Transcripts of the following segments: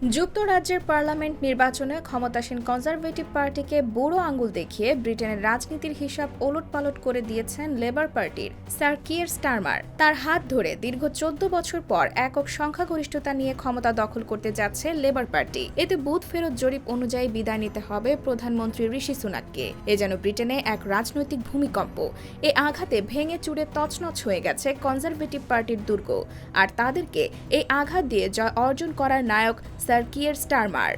যুক্তরাজ্যের পার্লামেন্ট নির্বাচনে ক্ষমতাসীন কনজারভেটিভ পার্টিকে বুড়ো আঙুল দেখিয়ে ব্রিটেনের রাজনীতির হিসাব ওলটপালট করে দিয়েছেন লেবার পার্টির স্যার কিয়ের স্টারমার। তার হাত ধরে দীর্ঘ চোদ্দ বছর পর একক সংখ্যাগরিষ্ঠতা নিয়ে ক্ষমতা দখল করতে যাচ্ছে লেবার পার্টি। এতে বুথ ফেরত জরিপ অনুযায়ী বিদায় নিতে হবে প্রধানমন্ত্রী ঋষি সুনাককে। এ যেন ব্রিটেনে এক রাজনৈতিক ভূমিকম্প। এ আঘাতে ভেঙে চুরে তছনছ হয়ে গেছে কনজারভেটিভ পার্টির দুর্গ। আর তাদেরকে এই আঘাত দিয়ে জয় অর্জন করার নায়ক স্যার কিয়ের স্টারমার।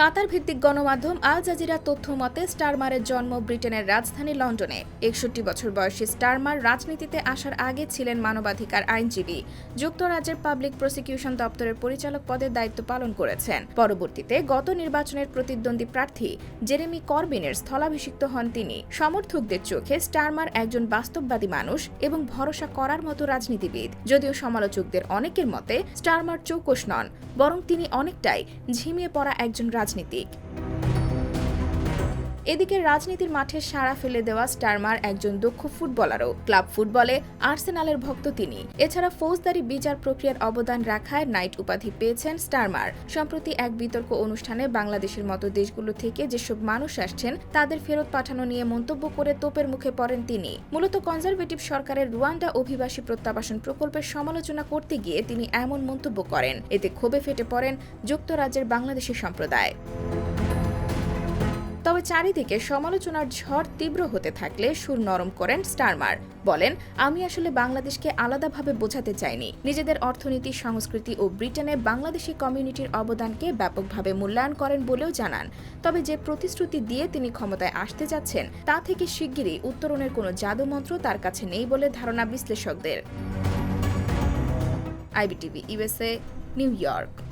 কাতার ভিত্তিক গণমাধ্যম আল জাজিরা তথ্য মতে স্টারমারের জন্ম ব্রিটেনের রাজধানী লন্ডনে। একষট্টি বছর বয়সী স্টারমার রাজনীতিতে আসার আগে ছিলেন মানবাধিকার আইনজীবী। যুক্তরাজ্যের পাবলিক প্রসিকিউশন দপ্তরের পরিচালক পদের দায়িত্ব পালন করেছেন। পরবর্তীতে গত নির্বাচনের প্রতিদ্বন্দ্বী প্রার্থী জেরেমি করবিনের স্থলাভিষিক্ত হন তিনি। সমর্থকদের চোখে স্টারমার একজন বাস্তববাদী মানুষ এবং ভরসা করার মতো রাজনীতিবিদ। যদিও সমালোচকদের অনেকের মতে স্টারমার চৌকস নন, বরং তিনি অনেকটাই ঝিমিয়ে পড়া একজন রাজনীতিক এদিকে রাজনীতির মাঠে সাড়া ফেলে দেওয়া স্টারমার একজন দক্ষ ফুটবলারও। ক্লাব ফুটবলে আর্সেনালের ভক্ত তিনি। এছাড়া ফৌজদারি বিচার প্রক্রিয়ার অবদান রাখায় নাইট উপাধি পেয়েছেন স্টারমার। সম্প্রতি এক বিতর্ক অনুষ্ঠানে বাংলাদেশের মতো দেশগুলো থেকে যেসব মানুষ আসছেন, তাদের ফেরত পাঠানো নিয়ে মন্তব্য করে তোপের মুখে পড়েন তিনি। মূলত কনজারভেটিভ সরকারের রুয়ান্ডা অভিবাসী প্রত্যাবাসন প্রকল্পের সমালোচনা করতে গিয়ে তিনি এমন মন্তব্য করেন। এতে ক্ষোভে ফেটে পড়েন যুক্তরাজ্যের বাংলাদেশি সম্প্রদায়। তবে চারিদিকে সমালোচনার ঝড় তীব্র হতে থাকলে সুর নরম করেন স্টারমার। বলেন, আমি আসলে বাংলাদেশকে আলাদাভাবে বোঝাতে চাইনি। নিজেদের অর্থনীতি, সংস্কৃতি ও ব্রিটেনে বাংলাদেশি কমিউনিটির অবদানকে ব্যাপকভাবে মূল্যায়ন করেন বলেও জানান। তবে যে প্রতিশ্রুতি দিয়ে তিনি ক্ষমতায় আসতে যাচ্ছেন, তা থেকে শিগগিরই উত্তরণের কোনো জাদুমন্ত্র তার কাছে নেই বলে ধারণা বিশ্লেষকদের। IBTV USA New York.